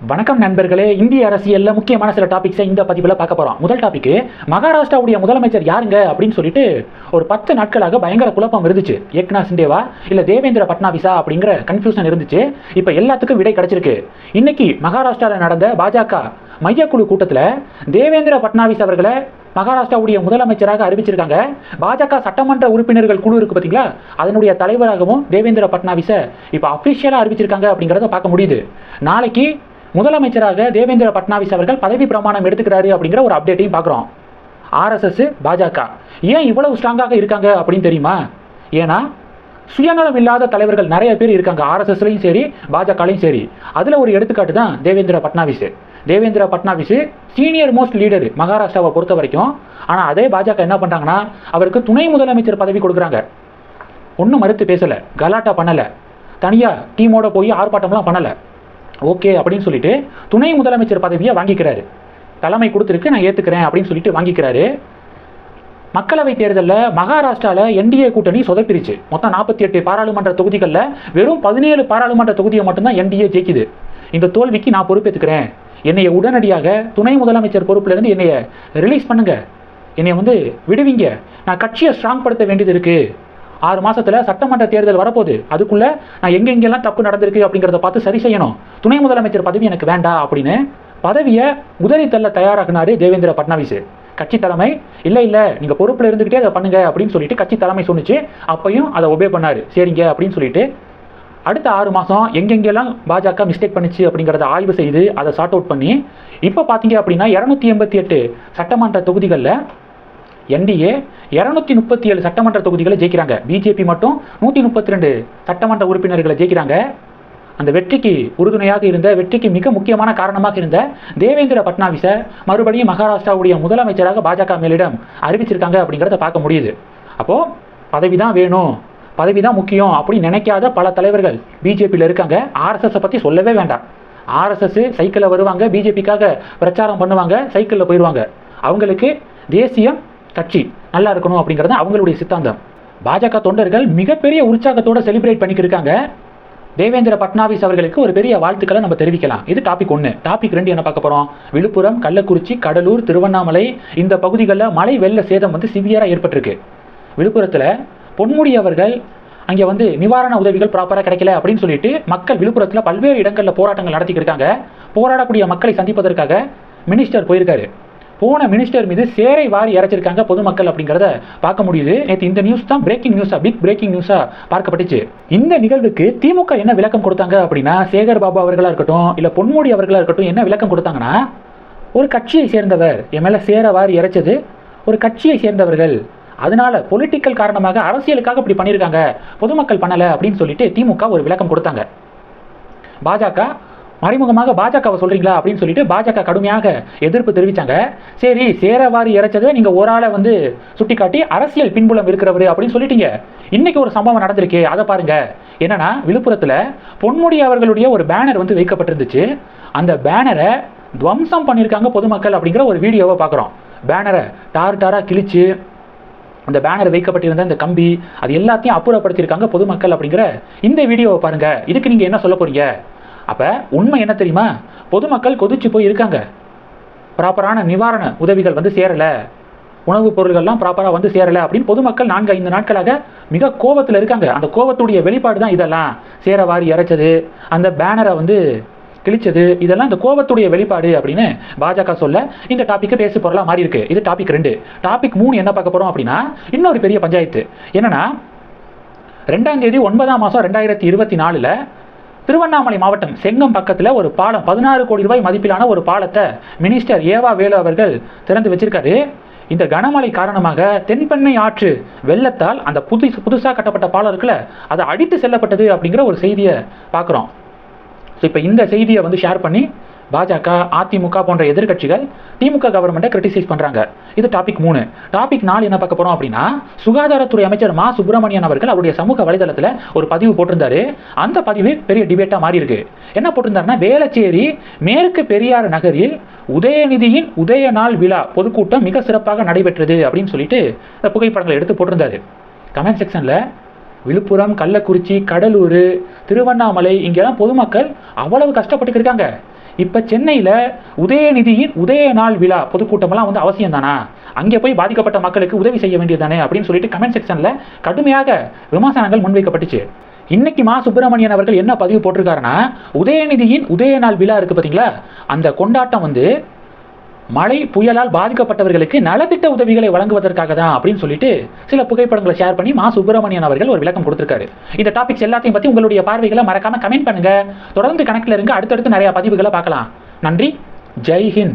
வணக்கம் நண்பர்களே இந்திய அரசியலில் முக்கியமான சில டாபிக்ஸை இந்த பதிவில் பார்க்க போகிறோம் முதல் டாபிக் மகாராஷ்டிராவுடைய முதலமைச்சர் யாருங்க அப்படின்னு சொல்லிட்டு ஒரு பத்து நாட்களாக பயங்கர குழப்பம் இருந்துச்சு. ஏக்னா சிண்டேவா இல்லை தேவேந்திர பட்னாவிசா அப்படிங்கிற கன்ஃபியூஷன் இருந்துச்சு. இப்போ எல்லாத்துக்கும் விடை கிடைச்சிருக்கு. இன்னைக்கு மகாராஷ்டிராவில் நடந்த பாஜக மையக்குழு கூட்டத்தில் தேவேந்திர பட்னாவிஸ் அவர்களை மகாராஷ்டிராவுடைய முதலமைச்சராக அறிவிச்சிருக்காங்க. பாஜக சட்டமன்ற உறுப்பினர்கள் குழு இருக்கு பார்த்தீங்களா அதனுடைய தலைவராகவும் தேவேந்திர பட்னாவிஸை இப்போ அஃபிஷியலாக அறிவிச்சிருக்காங்க அப்படிங்கிறத பார்க்க முடியுது. நாளைக்கு முதலமைச்சராக தேவேந்திர பட்னாவிஸ் அவர்கள் பதவி பிரமாணம் எடுத்துக்கிறாரு அப்படிங்கிற ஒரு அப்டேட்டையும் பார்க்குறோம். ஆர்எஸ்எஸ் பாஜக. ஏன் இவ்வளவு ஸ்ட்ராங்காக இருக்காங்க அப்படின்னு தெரியுமா? ஏன்னா சுயநலம் இல்லாத தலைவர்கள் நிறைய பேர் இருக்காங்க. ஆர்எஸ்எஸ்லையும் சரி பாஜகலையும் சரி. அதில் ஒரு எடுத்துக்காட்டு தான் Devendra Fadnavis. Devendra Fadnavis senior most leader மகாராஷ்டிராவை பொறுத்த வரைக்கும். ஆனால் அதே பாஜக என்ன பண்ணுறாங்கன்னா அவருக்கு துணை முதலமைச்சர் பதவி கொடுக்குறாங்க. ஒன்றும் மறுத்து பேசலை. கலாட்டா பண்ணலை. தனியாக டீமோட போய் ஆர்ப்பாட்டம்லாம் பண்ணலை. ஓகே அப்படின்னு சொல்லிட்டு துணை முதலமைச்சர் பதவியை வாங்கிக்கிறாரு. தலைமை கொடுத்துருக்கு நான் ஏற்றுக்கிறேன் அப்படின்னு சொல்லிட்டு வாங்கிக்கிறாரு. மக்களவை தேர்தலில் மகாராஷ்டிராவில் என்டிஏ கூட்டணி சொதப்பிரிச்சு. மொத்தம் நாற்பத்தி எட்டு பாராளுமன்ற தொகுதிகளில் வெறும் பதினேழு பாராளுமன்ற தொகுதியை மட்டும்தான் என்டிஏ ஜெயிக்குது. இந்த தோல்விக்கு நான் பொறுப்பேற்றுக்கிறேன் என்னைய உடனடியாக துணை முதலமைச்சர் பொறுப்புலேருந்து என்னைய ரிலீஸ் பண்ணுங்க. என்னை வந்து விடுவீங்க. நான் கட்சியை ஸ்ட்ராங் படுத்த வேண்டியது இருக்குது ஆறு மாசத்துல சட்டமன்ற தேர்தல் வரப்போகுது. அதுக்குள்ள நான் எங்கெங்கெல்லாம் தப்பு நடந்திருக்கு அப்படிங்கிறத பார்த்து சரி செய்யணும். துணை முதலமைச்சர் பதவி எனக்கு வேண்டாம் அப்படின்னு பதவியை உதறி தள்ள தயாராகினாரு தேவேந்திர பட்னாவிஸ். கட்சி தலைமை இல்லை இல்லை நீங்கள் பொறுப்பில் இருந்துக்கிட்டே அதை பண்ணுங்க அப்படின்னு சொல்லிட்டு கட்சி தலைமை சொன்னிச்சு. அப்பையும் அதை ஒபே பண்ணார். சரிங்க அப்படின்னு சொல்லிட்டு அடுத்த ஆறு மாதம் எங்கெங்கெல்லாம் பாஜக மிஸ்டேக் பண்ணிச்சு அப்படிங்கிறத ஆய்வு செய்து அதை சார்ட் அவுட் பண்ணி இப்போ பார்த்தீங்க அப்படின்னா இரநூத்தி எண்பத்தி எட்டு சட்டமன்ற தொகுதிகளில் என்டிஏ இரநூத்தி முப்பத்தி ஏழு சட்டமன்ற தொகுதிகளை ஜெயிக்கிறாங்க. பிஜேபி மட்டும் நூற்றி முப்பத்தி ரெண்டு சட்டமன்ற உறுப்பினர்களை ஜெயிக்கிறாங்க. அந்த வெற்றிக்கு உறுதுணையாக இருந்த வெற்றிக்கு மிக முக்கியமான காரணமாக இருந்த தேவேந்திர பட்னாவிஸை மறுபடியும் மகாராஷ்டிராவுடைய முதலமைச்சராக பாஜக மேலிடம் அறிவிச்சிருக்காங்க அப்படிங்கிறத பார்க்க முடியுது. அப்போது பதவி தான் வேணும். பதவி தான் முக்கியம் அப்படின்னு நினைக்காத பல தலைவர்கள் பிஜேபியில் இருக்காங்க. ஆர்எஸ்எஸை பற்றி சொல்லவே வேண்டாம். ஆர்எஸ்எஸ் சைக்கிளில் வருவாங்க. பிஜேபிக்காக பிரச்சாரம் பண்ணுவாங்க. சைக்கிளில் போயிடுவாங்க அவங்களுக்கு தேசியம் கட்சி நல்லா இருக்கணும் அப்படிங்கிறது அவங்களுடைய சித்தாந்தம். பாஜக தொண்டர்கள் மிகப்பெரிய உற்சாகத்தோட செலிப்ரேட் பண்ணிக்கிட்டு இருக்காங்க. தேவேந்திர பட்னாவிஸ் அவர்களுக்கு ஒரு பெரிய வாழ்த்துக்களை நம்ம தெரிவிக்கலாம். இது டாபிக் ஒன்று டாபிக் ரெண்டு என்ன பார்க்க போகிறோம் விழுப்புரம் கள்ளக்குறிச்சி கடலூர் திருவண்ணாமலை இந்த பகுதிகளில் மழை வெள்ள சேதம் வந்து சிவியராக ஏற்பட்டிருக்கு. விழுப்புரத்தில் பொன்முடி அவர்கள் அங்கே வந்து நிவாரண உதவிகள் ப்ராப்பராக கிடைக்கல அப்படின்னு சொல்லிட்டு மக்கள் விழுப்புரத்தில் பல்வேறு இடங்களில் போராட்டங்கள் நடத்திக்கிட்டு இருக்காங்க. போராடக்கூடிய மக்களை சந்திப்பதற்காக மினிஸ்டர் போயிருக்காரு. போன மினிஸ்டர் மீது சேரை வாரி இறைச்சிருக்காங்க பொதுமக்கள் அப்படிங்கிறத பார்க்க முடியுது. நேற்று இந்த நியூஸ் தான் பிரேக்கிங் நியூஸா பிக் பிரேக்கிங் நியூஸா பார்க்கப்பட்டுச்சு. இந்த நிகழ்வுக்கு திமுக என்ன விளக்கம் கொடுத்தாங்க அப்படின்னா சேகர் பாபு அவர்களாக இருக்கட்டும் இல்லை பொன்முடி அவர்களாக இருக்கட்டும் என்ன விளக்கம் கொடுத்தாங்கன்னா ஒரு கட்சியை சேர்ந்தவர் என் மேலே சேர வாரி இறைச்சது ஒரு கட்சியை சேர்ந்தவர்கள் அதனால பொலிட்டிக்கல் காரணமாக அரசியலுக்காக இப்படி பண்ணியிருக்காங்க பொதுமக்கள் பண்ணலை அப்படின்னு சொல்லிட்டு திமுக ஒரு விளக்கம் கொடுத்தாங்க. பாஜக மறைமுகமாக பாஜகவை சொல்றீங்களா அப்படின்னு சொல்லிட்டு பாஜக கடுமையாக எதிர்ப்பு தெரிவிச்சாங்க. சரி சேரவாரி இறைச்சதை நீங்க ஒரு ஆளை வந்து சுட்டிக்காட்டி அரசியல் பின்புலம் இருக்கிறவர் அப்படின்னு சொல்லிட்டீங்க. இன்னைக்கு ஒரு சம்பவம் நடந்திருக்கு அதை பாருங்க. என்னன்னா விழுப்புரத்துல பொன்முடி அவர்களுடைய ஒரு பேனர் வந்து வைக்கப்பட்டிருந்துச்சு. அந்த பேனரை துவம்சம் பண்ணியிருக்காங்க பொதுமக்கள் அப்படிங்கிற ஒரு வீடியோவை பார்க்குறோம். பேனரை டார் டாரா கிழிச்சு அந்த பேனர் வைக்கப்பட்டிருந்த அந்த கம்பி அது எல்லாத்தையும் அப்புறப்படுத்தியிருக்காங்க பொதுமக்கள் அப்படிங்கிற இந்த வீடியோவை பாருங்க. இதுக்கு நீங்க என்ன சொல்ல போறீங்க? அப்போ உண்மை என்ன தெரியுமா? பொதுமக்கள் கொதிச்சு போய் இருக்காங்க. ப்ராப்பரான நிவாரண உதவிகள் வந்து சேரலை. உணவுப் பொருள்கள்லாம் ப்ராப்பராக வந்து சேரலை அப்படின்னு பொதுமக்கள் நான்கு ஐந்து நாட்களாக மிக கோபத்தில் இருக்காங்க. அந்த கோபத்துடைய வெளிப்பாடு தான் இதெல்லாம். சேர வாரி இறைச்சது அந்த பேனரை வந்து கிழிச்சது இதெல்லாம் இந்த கோபத்துடைய வெளிப்பாடு அப்படின்னு பாஜக சொல்ல இந்த டாப்பிக்கை பேசு பொருளாக மாறி இருக்கு. இது டாபிக் ரெண்டு. டாபிக் மூணு என்ன பார்க்க போகிறோம் அப்படின்னா இன்னொரு பெரிய பஞ்சாயத்து. என்னன்னா ரெண்டாம் தேதி ஒன்பதாம் மாதம் ரெண்டாயிரத்தி இருபத்தி நாலில் திருவண்ணாமலை மாவட்டம் செங்கம் பக்கத்தில் ஒரு பாலம் பதினாறு கோடி ரூபாய் மதிப்பிலான ஒரு பாலத்தை மினிஸ்டர் ஏவா வேலு அவர்கள் திறந்து வச்சிருக்காரு. இந்த கனமழை காரணமாக தென்பெண்ணை ஆற்று வெள்ளத்தால் அந்த புது புதுசாக கட்டப்பட்ட பாலம் இருக்குல்ல அதை அடித்து செல்லப்பட்டது அப்படிங்கிற ஒரு செய்தியை பார்க்குறோம். ஸோ இப்போ இந்த செய்தியை வந்து ஷேர் பண்ணி பாஜக அதிமுக போன்ற எதிர்க்கட்சிகள் திமுக கவர்மெண்ட்டை கிரிட்டிசைஸ் பண்ணுறாங்க இது டாபிக் மூணு. டாபிக் நாலு என்ன பார்க்க போகிறோம் அப்படின்னா சுகாதாரத்துறை அமைச்சர் மா. சுப்பிரமணியன் அவர்கள் அவருடைய சமூக வலைதளத்தில் ஒரு பதிவு போட்டிருந்தாரு. அந்த பதிவு பெரிய டிபேட்டாக மாறி இருக்கு என்ன போட்டிருந்தாருன்னா வேளச்சேரி மேற்கு பெரியார் நகரில் உதயநிதியின் உதய நாள் விழா பொதுக்கூட்டம் மிக சிறப்பாக நடைபெற்றது அப்படின்னு சொல்லிட்டு இந்த புகைப்படங்களை எடுத்து போட்டிருந்தாரு. கமெண்ட் செக்ஷனில் விழுப்புரம் கள்ளக்குறிச்சி கடலூர் திருவண்ணாமலை இங்கெல்லாம் பொதுமக்கள் அவ்வளவு கஷ்டப்பட்டு இருக்காங்க. இப்போ சென்னையில் உதயநிதியின் உதய நாள் விழா பொதுக்கூட்டமெல்லாம் வந்து அவசியம் தானா அங்கே போய் பாதிக்கப்பட்ட மக்களுக்கு உதவி செய்ய வேண்டியதானே அப்படின்னு சொல்லிட்டு கமெண்ட் செக்ஷனில் கடுமையாக விமர்சனங்கள் முன்வைக்கப்பட்டுச்சு. இன்னைக்கு மா சுப்பிரமணியன் அவர்கள் என்ன பதிவு போட்டிருக்காருன்னா உதயநிதியின் உதய நாள் விழா இருக்கு பார்த்தீங்களா அந்த கொண்டாட்டம் வந்து மழை புயலால் பாதிக்கப்பட்டவர்களுக்கு நலத்திட்ட உதவிகளை வழங்குவதற்காக தான் அப்படின்னு சொல்லிட்டு சில புகைப்படங்களை ஷேர் பண்ணி மா சுப்பிரமணியன் அவர்கள் ஒரு விளக்கம் கொடுத்திருக்காரு. இந்த டாபிக்ஸ் எல்லாத்தையும் பற்றி உங்களுடைய பார்வைகளை மறக்காம கமெண்ட் பண்ணுங்க. தொடர்ந்து கணக்கில் இருங்க. அடுத்தடுத்து நிறைய பதிவுகளை பார்க்கலாம். நன்றி. ஜெய் ஹிந்த்.